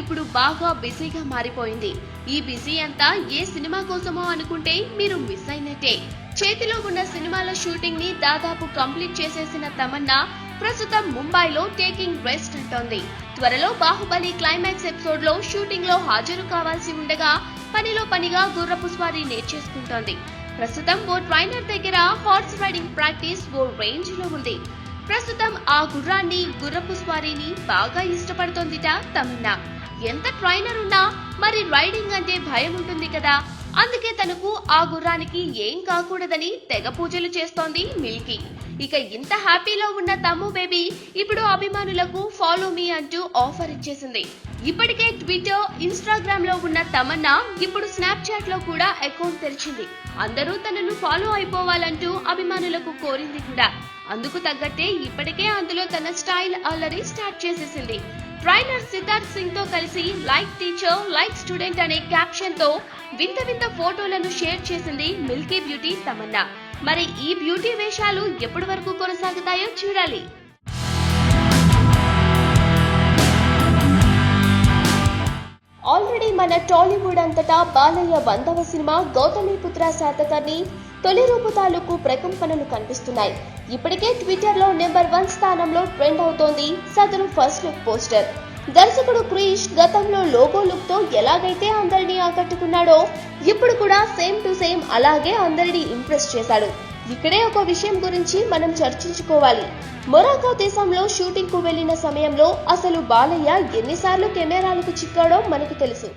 ఇప్పుడు బాగా బిజీగా మారిపోయింది. ఈ బిజీ అంతా ఏ సినిమా కోసమో అనుకుంటే మీరు మిస్ అయినట్టే. చేతిలో ఉన్న సినిమాల షూటింగ్ని దాదాపు కంప్లీట్ చేసేసిన తమన్నా ప్రస్తుతం ముంబైలో టేకింగ్ రెస్ట్ అంటోంది. త్వరలో బాహుబలి క్లైమాక్స్ ఎపిసోడ్లో షూటింగ్లో హాజరు కావాల్సి ఉండగా పనిలో పనిగా గుర్రపు స్వారీ నేర్చేసుకుంటోంది. ప్రస్తుతం ఓ ట్రైనర్ దగ్గర హార్స్ రైడింగ్ ప్రాక్టీస్ ఓ రేంజ్లో ఉంది. ప్రస్తుతం ఆ గుర్రాన్ని గుర్రపు స్వారీని బాగా ఇష్టపడుతోందిట తమన్నా ఎంత ట్రైనర్ ఉన్నా మరి రైడింగ్ అంటే భయం ఉంటుంది కదా. అందుకే తనకు ఆ గుర్రానికి ఏం కాకూడదని తెగ పూజలు చేస్తోంది మిల్కీ. ఇక ఇంత హ్యాపీలో ఉన్న తమ్ము బేబీ ఇప్పుడు అభిమానులకు ఫాలో మీ అంటూ ఆఫర్ ఇచ్చేసింది. ఇప్పటికే ట్విట్టర్ ఇన్స్టాగ్రామ్లో ఉన్న తమన్నా ఇప్పుడు స్నాప్చాట్లో కూడా అకౌంట్ తెరిచింది. అందరూ తనను ఫాలో అయిపోవాలంటూ అభిమానులకు కోరింది కూడా. అందుకు తగ్గట్టే ఇప్పటికే అందులో తన స్టైల్ అల్లరి స్టార్ట్ చేసేసింది. ట్రైనర్ సిద్ధార్థ్ సింగ్తో కలిసి లైక్ టీచర్ లైక్ స్టూడెంట్ అనే క్యాప్షన్తో వింత వింత ఫోటోలను షేర్ చేసింది మిల్కీ బ్యూటీ తమన్నా. మరి ఈ బ్యూటీ వేషాలు ఎప్పటి వరకు కొనసాగుతాయో చూడాలి. ఆల్రెడీ మన టాలీవుడ్ అంతటా బాలయ్య వందవ సినిమా గౌతమిపుత్ర శాతకర్ణి తొలి రూపు తాలూకు ప్రకంపనలు కనిపిస్తున్నాయి. ఇప్పటికే ట్విట్టర్లో నెంబర్ వన్ స్థానంలో ట్రెండ్ అవుతోంది సదరు ఫస్ట్ లుక్ పోస్టర్. దర్శకుడు క్రీష్ గతంలో లోగో లుక్తో ఎలాగైతే అందరినీ ఆకట్టుకున్నాడో ఇప్పుడు కూడా సేమ్ టు సేమ్ అలాగే అందరినీ ఇంప్రెస్ చేశాడు. ఇక్కడే ఒక విషయం గురించి మనం చర్చించుకోవాలి. మొరాకో దేశంలో షూటింగ్కు వెళ్ళిన సమయంలో అసలు బాలయ్య ఎన్నిసార్లు కెమెరాలకు చిక్కాడో మనకు తెలుసు.